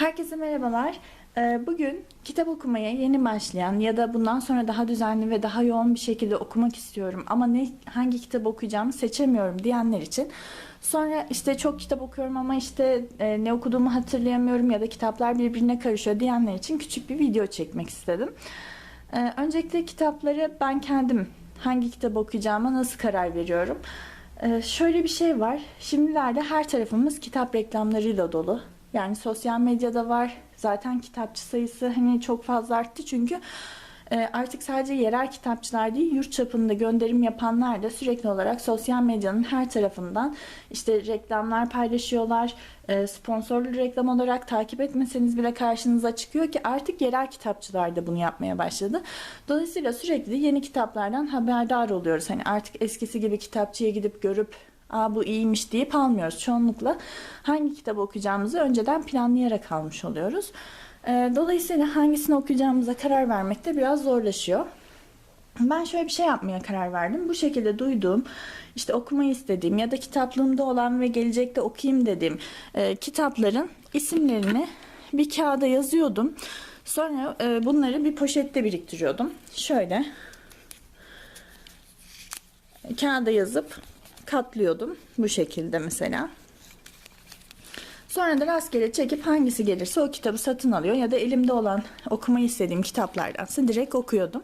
Herkese merhabalar. Ee, Bugün kitap okumaya yeni başlayan ya da bundan sonra daha düzenli ve daha yoğun bir şekilde okumak istiyorum ama ne hangi kitap okuyacağımı seçemiyorum diyenler için sonra işte çok kitap okuyorum ama işte e, ne okuduğumu hatırlayamıyorum ya da kitaplar birbirine karışıyor diyenler için küçük bir video çekmek istedim. Ee, Öncelikle kitapları ben kendim hangi kitap okuyacağıma nasıl karar veriyorum. Ee, şöyle bir şey var. Şimdilerde her tarafımız kitap reklamlarıyla dolu. Yani sosyal medyada var. Zaten kitapçı sayısı hani çok fazla arttı çünkü e, artık sadece yerel kitapçılar değil yurt çapında gönderim yapanlar da sürekli olarak sosyal medyanın her tarafından işte reklamlar paylaşıyorlar. E, Sponsorlu reklam olarak takip etmeseniz bile karşınıza çıkıyor ki artık yerel kitapçılar da bunu yapmaya başladı. Dolayısıyla sürekli yeni kitaplardan haberdar oluyoruz. Hani artık eskisi gibi kitapçıya gidip görüp Aa, bu iyiymiş deyip almıyoruz. Çoğunlukla hangi kitap okuyacağımızı önceden planlayarak almış oluyoruz. Ee, Dolayısıyla hangisini okuyacağımıza karar vermekte biraz zorlaşıyor. Ben şöyle bir şey yapmaya karar verdim. Bu şekilde duyduğum, işte okumayı istediğim ya da kitaplığımda olan ve gelecekte okuyayım dediğim e, kitapların isimlerini bir kağıda yazıyordum. Sonra e, bunları bir poşette biriktiriyordum. Şöyle kağıda yazıp katlıyordum. Bu şekilde mesela. Sonra da rastgele çekip hangisi gelirse o kitabı satın alıyor ya da elimde olan okumayı istediğim kitaplardansa direkt okuyordum.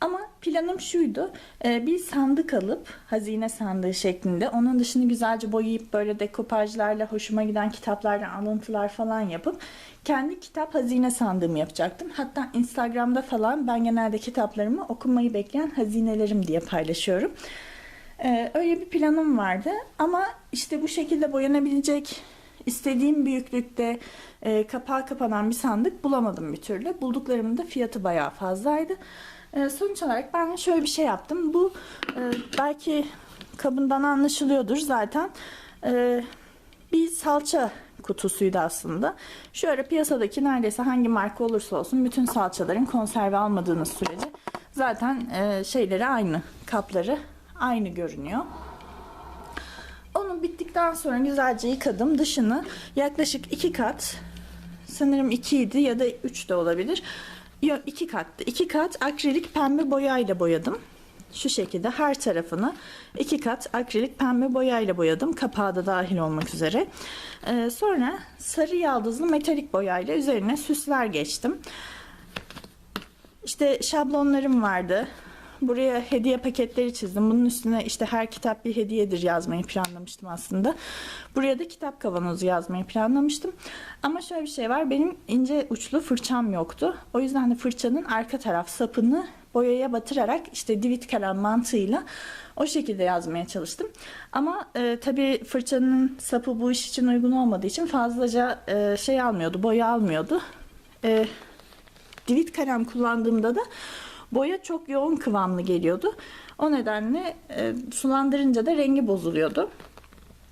Ama planım şuydu. e, Bir sandık alıp hazine sandığı şeklinde onun dışını güzelce boyayıp böyle dekopajlarla hoşuma giden kitaplardan alıntılar falan yapıp kendi kitap hazine sandığımı yapacaktım. Hatta Instagram'da falan ben genelde kitaplarımı okumayı bekleyen hazinelerim diye paylaşıyorum. Ee, öyle bir planım vardı ama işte bu şekilde boyanabilecek istediğim büyüklükte e, kapağı kapanan bir sandık bulamadım bir türlü. Bulduklarımın da fiyatı bayağı fazlaydı. Ee, sonuç olarak ben şöyle bir şey yaptım. Bu e, belki kabından anlaşılıyordur zaten. Ee, bir salça kutusuydu aslında. Şöyle piyasadaki neredeyse hangi marka olursa olsun bütün salçaların konserve almadığınız sürece zaten e, şeyleri aynı, kapları aynı görünüyor. Onu bittikten sonra güzelce yıkadım. Dışını yaklaşık iki kat sanırım ikiydi ya da üç de olabilir. Yok iki kattı. İki kat akrilik pembe boyayla boyadım. Şu şekilde her tarafını iki kat akrilik pembe boyayla boyadım. Kapağı da dahil olmak üzere. Ee, sonra sarı yaldızlı metalik boyayla üzerine süsler geçtim. İşte şablonlarım vardı. Buraya hediye paketleri çizdim. Bunun üstüne işte her kitap bir hediyedir yazmayı planlamıştım aslında. Buraya da kitap kavanozu yazmayı planlamıştım. Ama şöyle bir şey var. Benim ince uçlu fırçam yoktu. O yüzden de fırçanın arka taraf sapını boyaya batırarak işte divit kalem mantığıyla o şekilde yazmaya çalıştım. Ama e, tabii fırçanın sapı bu iş için uygun olmadığı için fazlaca e, şey almıyordu, boya almıyordu. E, divit kalem kullandığımda da boya çok yoğun kıvamlı geliyordu. O nedenle e, sulandırınca da rengi bozuluyordu.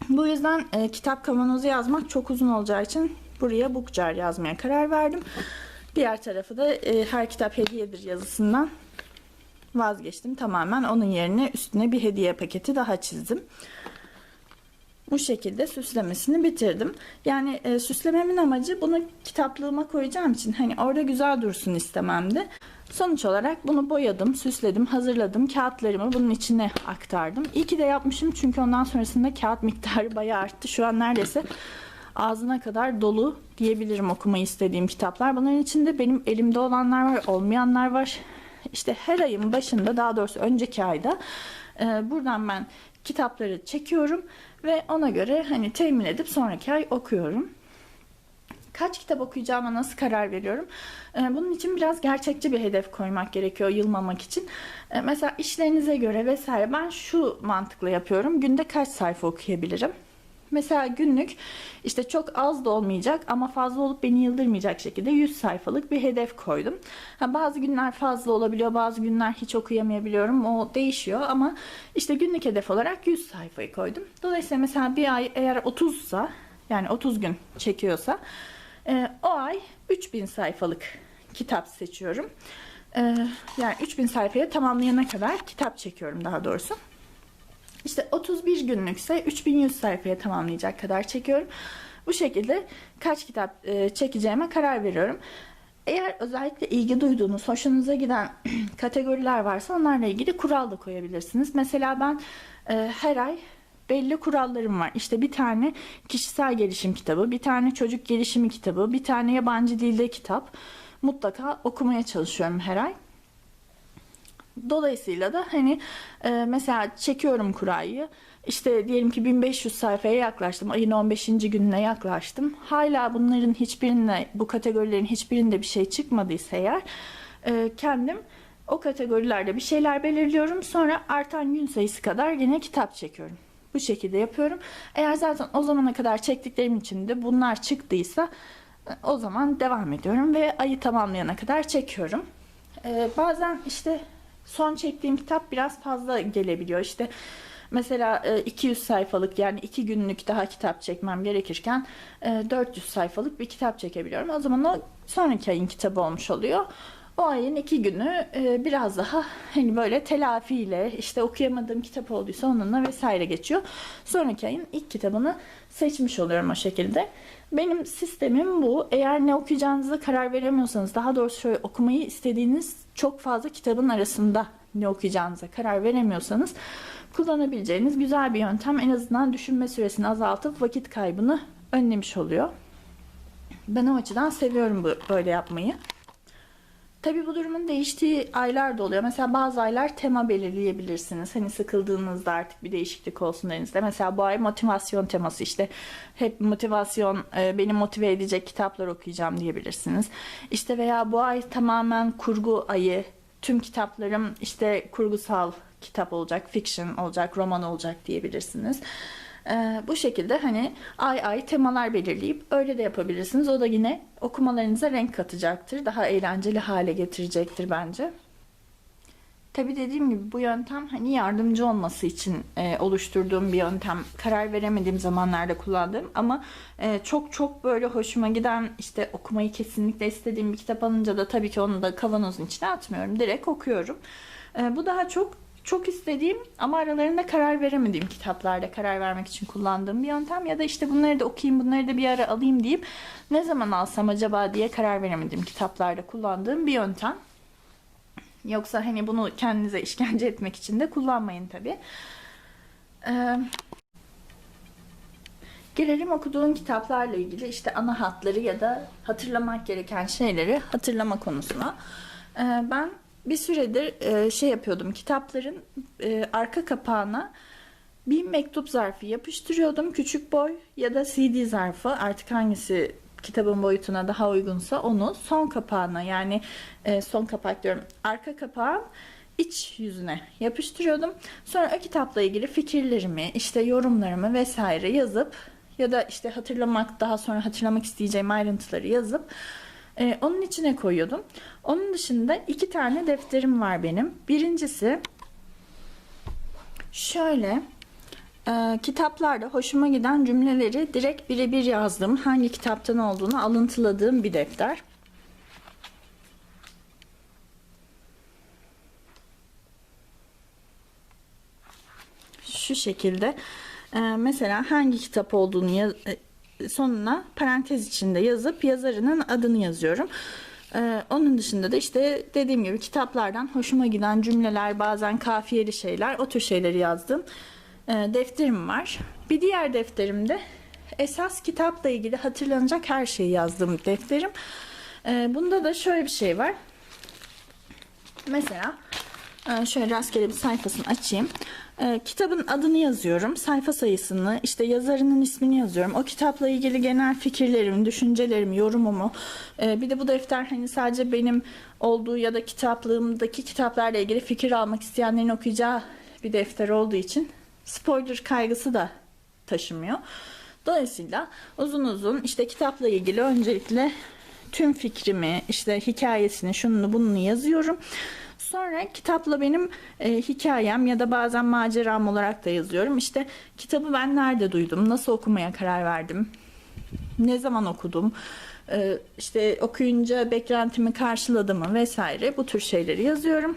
Bu yüzden e, kitap kavanozu yazmak çok uzun olacağı için buraya book jar yazmaya karar verdim. Diğer tarafı da e, her kitap hediyedir yazısından vazgeçtim. Tamamen onun yerine üstüne bir hediye paketi daha çizdim. Bu şekilde süslemesini bitirdim. Yani e, süslememin amacı bunu kitaplığıma koyacağım için hani orada güzel dursun istememdi. Sonuç olarak bunu boyadım, süsledim, hazırladım. Kağıtlarımı bunun içine aktardım. İyi ki de yapmışım çünkü ondan sonrasında kağıt miktarı bayağı arttı. Şu an neredeyse ağzına kadar dolu diyebilirim okumayı istediğim kitaplar. Bunların içinde benim elimde olanlar var, olmayanlar var. İşte her ayın başında daha doğrusu önceki ayda e, buradan ben kitapları çekiyorum ve ona göre hani temin edip sonraki ay okuyorum. Kaç kitap okuyacağıma nasıl karar veriyorum? Ee, Bunun için biraz gerçekçi bir hedef koymak gerekiyor yılmamak için. Ee, Mesela işlerinize göre vesaire ben şu mantıkla yapıyorum. Günde kaç sayfa okuyabilirim? Mesela günlük işte çok az da olmayacak ama fazla olup beni yıldırmayacak şekilde 100 sayfalık bir hedef koydum. Ha, bazı günler fazla olabiliyor, bazı günler hiç okuyamayabiliyorum. O değişiyor ama işte günlük hedef olarak 100 sayfayı koydum. Dolayısıyla mesela bir ay eğer 30'sa yani 30 gün çekiyorsa e, o ay 3000 sayfalık kitap seçiyorum. E, yani 3000 sayfaya tamamlayana kadar kitap çekiyorum daha doğrusu. İşte 31 günlükse 3100 sayfaya tamamlayacak kadar çekiyorum. Bu şekilde kaç kitap e, çekeceğime karar veriyorum. Eğer özellikle ilgi duyduğunuz, hoşunuza giden kategoriler varsa onlarla ilgili kural da koyabilirsiniz. Mesela ben e, her ay belli kurallarım var. İşte bir tane kişisel gelişim kitabı, bir tane çocuk gelişimi kitabı, bir tane yabancı dilde kitap mutlaka okumaya çalışıyorum her ay. Dolayısıyla da hani e, mesela çekiyorum kurayı. İşte diyelim ki 1500 sayfaya yaklaştım. Ayın 15. gününe yaklaştım. Hala bunların hiçbirine, bu kategorilerin hiçbirinde bir şey çıkmadıysa eğer e, kendim o kategorilerde bir şeyler belirliyorum. Sonra artan gün sayısı kadar yine kitap çekiyorum. Bu şekilde yapıyorum. Eğer zaten o zamana kadar çektiklerim içinde bunlar çıktıysa e, o zaman devam ediyorum ve ayı tamamlayana kadar çekiyorum. Ee, bazen işte son çektiğim kitap biraz fazla gelebiliyor. İşte mesela e, 200 sayfalık yani 2 günlük daha kitap çekmem gerekirken e, 400 sayfalık bir kitap çekebiliyorum. O zaman o sonraki ayın kitabı olmuş oluyor. O ayın iki günü e, biraz daha hani böyle telafiyle işte okuyamadığım kitap olduysa onunla vesaire geçiyor. Sonraki ayın ilk kitabını seçmiş oluyorum o şekilde. Benim sistemim bu. Eğer ne okuyacağınıza karar veremiyorsanız, daha doğrusu şöyle okumayı istediğiniz çok fazla kitabın arasında ne okuyacağınıza karar veremiyorsanız kullanabileceğiniz güzel bir yöntem. En azından düşünme süresini azaltıp vakit kaybını önlemiş oluyor. Ben o açıdan seviyorum bu, böyle yapmayı. Tabii bu durumun değiştiği aylar da oluyor. Mesela bazı aylar tema belirleyebilirsiniz. Hani sıkıldığınızda artık bir değişiklik olsun elinizde. Mesela bu ay motivasyon teması işte hep motivasyon e, beni motive edecek kitaplar okuyacağım diyebilirsiniz. İşte veya bu ay tamamen kurgu ayı. Tüm kitaplarım işte kurgusal kitap olacak, fiction olacak, roman olacak diyebilirsiniz. Ee, bu şekilde hani ay ay temalar belirleyip öyle de yapabilirsiniz. O da yine okumalarınıza renk katacaktır. Daha eğlenceli hale getirecektir bence. Tabi dediğim gibi bu yöntem hani yardımcı olması için e, oluşturduğum bir yöntem. Karar veremediğim zamanlarda kullandığım ama e, çok çok böyle hoşuma giden işte okumayı kesinlikle istediğim bir kitap alınca da tabii ki onu da kavanozun içine atmıyorum. Direkt okuyorum. E, bu daha çok çok istediğim ama aralarında karar veremediğim kitaplarda karar vermek için kullandığım bir yöntem ya da işte bunları da okuyayım bunları da bir ara alayım deyip ne zaman alsam acaba diye karar veremediğim kitaplarda kullandığım bir yöntem. Yoksa hani bunu kendinize işkence etmek için de kullanmayın tabi. Ee, gelelim okuduğun kitaplarla ilgili işte ana hatları ya da hatırlamak gereken şeyleri hatırlama konusuna. Ee, ben bir süredir e, şey yapıyordum. Kitapların e, arka kapağına bir mektup zarfı yapıştırıyordum. Küçük boy ya da CD zarfı artık hangisi kitabın boyutuna daha uygunsa onu son kapağına yani e, son kapak diyorum arka kapağın iç yüzüne yapıştırıyordum. Sonra o kitapla ilgili fikirlerimi, işte yorumlarımı vesaire yazıp ya da işte hatırlamak daha sonra hatırlamak isteyeceğim ayrıntıları yazıp ee, onun içine koyuyordum. Onun dışında iki tane defterim var benim. Birincisi şöyle e, kitaplarda hoşuma giden cümleleri direkt birebir yazdım. Hangi kitaptan olduğunu alıntıladığım bir defter. Şu şekilde e, mesela hangi kitap olduğunu sonuna parantez içinde yazıp yazarının adını yazıyorum. Ee, onun dışında da işte dediğim gibi kitaplardan hoşuma giden cümleler, bazen kafiyeli şeyler, o tür şeyleri yazdım. Ee, defterim var. Bir diğer defterimde esas kitapla ilgili hatırlanacak her şeyi yazdığım defterim. Ee, bunda da şöyle bir şey var. Mesela e, şöyle rastgele bir sayfasını açayım. E, kitabın adını yazıyorum, sayfa sayısını, işte yazarının ismini yazıyorum. O kitapla ilgili genel fikirlerimi, düşüncelerimi, yorumumu. E, bir de bu defter hani sadece benim olduğu ya da kitaplığımdaki kitaplarla ilgili fikir almak isteyenlerin okuyacağı bir defter olduğu için spoiler kaygısı da taşımıyor. Dolayısıyla uzun uzun işte kitapla ilgili öncelikle tüm fikrimi, işte hikayesini, şununu bununu yazıyorum. Sonra kitapla benim e, hikayem ya da bazen maceram olarak da yazıyorum. İşte kitabı ben nerede duydum, nasıl okumaya karar verdim, ne zaman okudum, e, işte okuyunca beklentimi karşıladı mı vesaire bu tür şeyleri yazıyorum.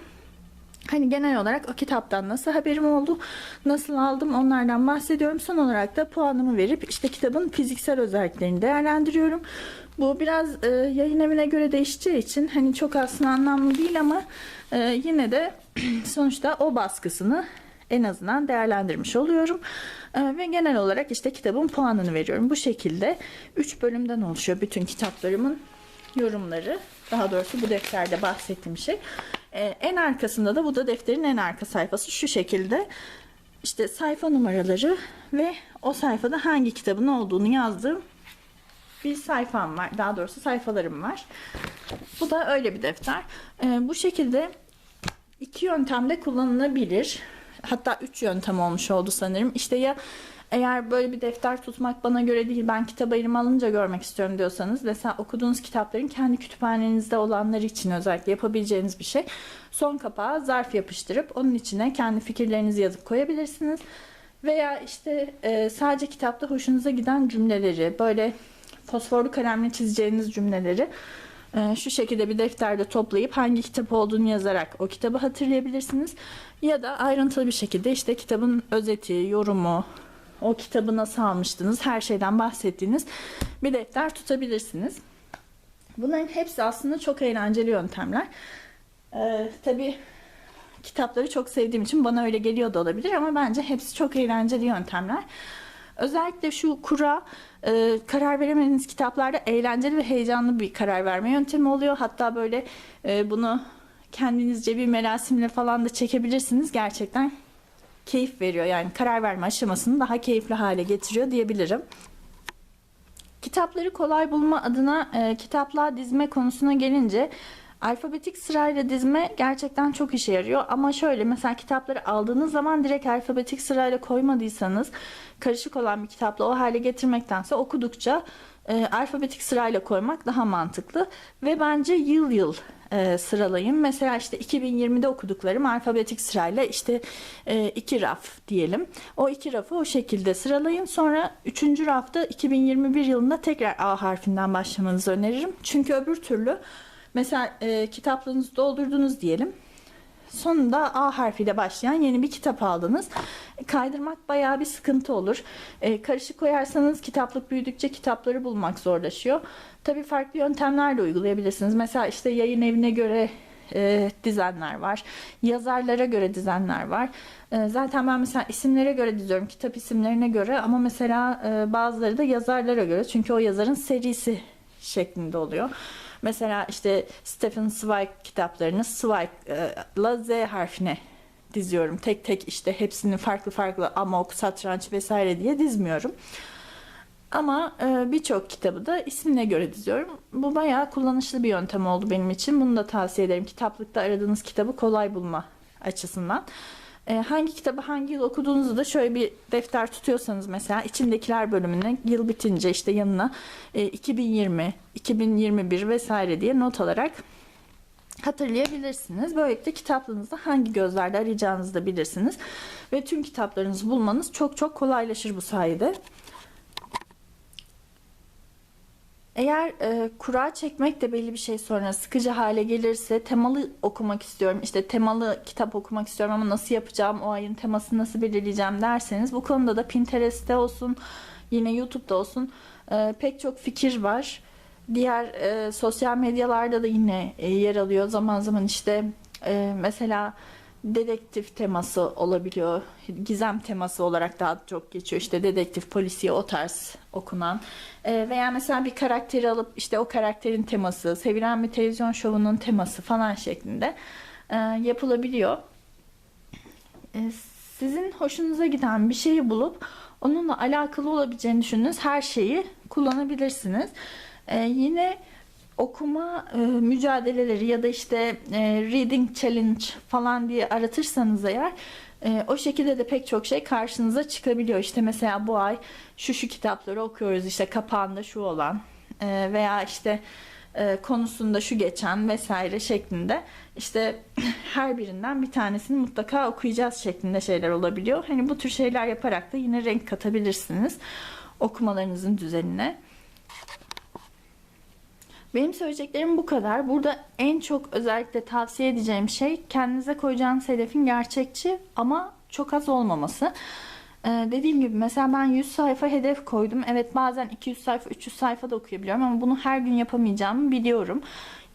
Hani genel olarak o kitaptan nasıl haberim oldu, nasıl aldım onlardan bahsediyorum. Son olarak da puanımı verip işte kitabın fiziksel özelliklerini değerlendiriyorum. Bu biraz e, yayın evine göre değişeceği için hani çok aslında anlamlı değil ama e, yine de sonuçta o baskısını en azından değerlendirmiş oluyorum. E, ve genel olarak işte kitabın puanını veriyorum. Bu şekilde 3 bölümden oluşuyor bütün kitaplarımın yorumları. Daha doğrusu bu defterde bahsettiğim şey. Ee, en arkasında da bu da defterin en arka sayfası şu şekilde. İşte sayfa numaraları ve o sayfada hangi kitabın olduğunu yazdığım bir sayfam var. Daha doğrusu sayfalarım var. Bu da öyle bir defter. Ee, bu şekilde iki yöntemde kullanılabilir. Hatta üç yöntem olmuş oldu sanırım. İşte ya eğer böyle bir defter tutmak bana göre değil ben kitap ayırımı alınca görmek istiyorum diyorsanız mesela okuduğunuz kitapların kendi kütüphanenizde olanları için özellikle yapabileceğiniz bir şey. Son kapağa zarf yapıştırıp onun içine kendi fikirlerinizi yazıp koyabilirsiniz. Veya işte e, sadece kitapta hoşunuza giden cümleleri böyle fosforlu kalemle çizeceğiniz cümleleri e, şu şekilde bir defterde toplayıp hangi kitap olduğunu yazarak o kitabı hatırlayabilirsiniz. Ya da ayrıntılı bir şekilde işte kitabın özeti, yorumu, o kitabı nasıl almıştınız, her şeyden bahsettiğiniz bir defter tutabilirsiniz. Bunların hepsi aslında çok eğlenceli yöntemler. Ee, tabii kitapları çok sevdiğim için bana öyle geliyor da olabilir ama bence hepsi çok eğlenceli yöntemler. Özellikle şu kura e, karar veremediğiniz kitaplarda eğlenceli ve heyecanlı bir karar verme yöntemi oluyor. Hatta böyle e, bunu kendinizce bir merasimle falan da çekebilirsiniz. Gerçekten keyif veriyor. Yani karar verme aşamasını daha keyifli hale getiriyor diyebilirim. Kitapları kolay bulma adına e, kitaplığa dizme konusuna gelince alfabetik sırayla dizme gerçekten çok işe yarıyor. Ama şöyle mesela kitapları aldığınız zaman direkt alfabetik sırayla koymadıysanız karışık olan bir kitapla o hale getirmektense okudukça e, alfabetik sırayla koymak daha mantıklı. Ve bence yıl yıl e, sıralayın. Mesela işte 2020'de okuduklarım alfabetik sırayla işte e, iki raf diyelim. O iki rafı o şekilde sıralayın. Sonra üçüncü rafta 2021 yılında tekrar A harfinden başlamanızı öneririm. Çünkü öbür türlü mesela e, kitaplığınızı doldurdunuz diyelim. Sonunda A harfiyle başlayan yeni bir kitap aldınız. Kaydırmak bayağı bir sıkıntı olur. E, karışık koyarsanız kitaplık büyüdükçe kitapları bulmak zorlaşıyor. Tabii farklı yöntemlerle uygulayabilirsiniz. Mesela işte yayın evine göre e, dizenler var. Yazarlara göre dizenler var. E, zaten ben mesela isimlere göre diziyorum. Kitap isimlerine göre ama mesela e, bazıları da yazarlara göre. Çünkü o yazarın serisi şeklinde oluyor. Mesela işte Stephen Zweig kitaplarını Zweig'la Z harfine diziyorum. Tek tek işte hepsini farklı farklı amok, satranç vesaire diye dizmiyorum. Ama e, birçok kitabı da ismine göre diziyorum. Bu bayağı kullanışlı bir yöntem oldu benim için. Bunu da tavsiye ederim. Kitaplıkta aradığınız kitabı kolay bulma açısından. E, hangi kitabı hangi yıl okuduğunuzu da şöyle bir defter tutuyorsanız mesela içindekiler bölümüne yıl bitince işte yanına e, 2020, 2021 vesaire diye not alarak hatırlayabilirsiniz. Böylelikle kitaplığınızda hangi gözlerde arayacağınızı da bilirsiniz. Ve tüm kitaplarınızı bulmanız çok çok kolaylaşır bu sayede. Eğer e, kura çekmek de belli bir şey sonra sıkıcı hale gelirse temalı okumak istiyorum. işte temalı kitap okumak istiyorum ama nasıl yapacağım, o ayın temasını nasıl belirleyeceğim derseniz bu konuda da Pinterest'te olsun, yine YouTube'da olsun e, pek çok fikir var. Diğer e, sosyal medyalarda da yine e, yer alıyor. Zaman zaman işte e, mesela dedektif teması olabiliyor. Gizem teması olarak daha çok geçiyor. İşte dedektif, polisiye o tarz okunan. E, veya mesela bir karakteri alıp işte o karakterin teması, sevilen bir televizyon şovunun teması falan şeklinde e, yapılabiliyor. E, sizin hoşunuza giden bir şeyi bulup onunla alakalı olabileceğini düşündüğünüz her şeyi kullanabilirsiniz. E, yine okuma e, mücadeleleri ya da işte e, reading challenge falan diye aratırsanız eğer e, o şekilde de pek çok şey karşınıza çıkabiliyor. İşte mesela bu ay şu şu kitapları okuyoruz işte kapağında şu olan e, veya işte e, konusunda şu geçen vesaire şeklinde işte her birinden bir tanesini mutlaka okuyacağız şeklinde şeyler olabiliyor. Hani bu tür şeyler yaparak da yine renk katabilirsiniz okumalarınızın düzenine. Benim söyleyeceklerim bu kadar. Burada en çok özellikle tavsiye edeceğim şey kendinize koyacağınız hedefin gerçekçi ama çok az olmaması. Ee, dediğim gibi mesela ben 100 sayfa hedef koydum. Evet bazen 200 sayfa 300 sayfa da okuyabiliyorum ama bunu her gün yapamayacağımı biliyorum.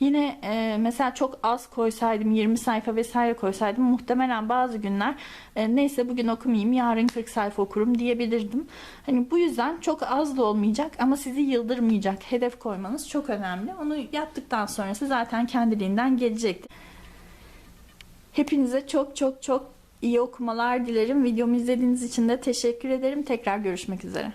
Yine e, mesela çok az koysaydım 20 sayfa vesaire koysaydım muhtemelen bazı günler e, neyse bugün okumayayım yarın 40 sayfa okurum diyebilirdim. Hani bu yüzden çok az da olmayacak ama sizi yıldırmayacak hedef koymanız çok önemli. Onu yaptıktan sonrası zaten kendiliğinden gelecektir. Hepinize çok çok çok iyi okumalar dilerim. Videomu izlediğiniz için de teşekkür ederim. Tekrar görüşmek üzere.